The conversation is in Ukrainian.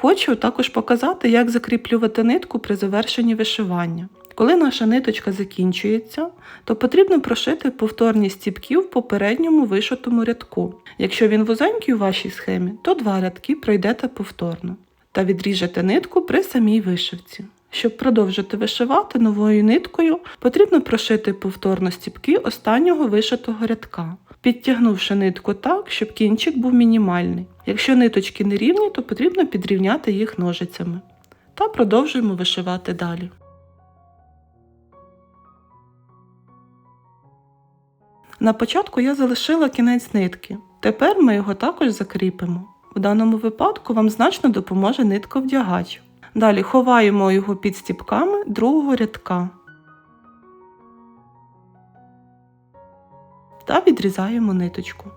Хочу також показати, як закріплювати нитку при завершенні вишивання. Коли наша ниточка закінчується, то потрібно прошити повторні стіпки в попередньому вишитому рядку. Якщо він вузенький у вашій схемі, то два рядки пройдете повторно та відріжете нитку при самій вишивці. Щоб продовжити вишивати новою ниткою, потрібно прошити повторно стіпки останнього вишитого рядка, підтягнувши нитку так, щоб кінчик був мінімальний. Якщо ниточки не рівні, то потрібно підрівняти їх ножицями. Та продовжуємо вишивати далі. На початку я залишила кінець нитки. Тепер ми його також закріпимо. В даному випадку вам значно допоможе нитковдягач. Далі ховаємо його під стіпками другого рядка та відрізаємо ниточку.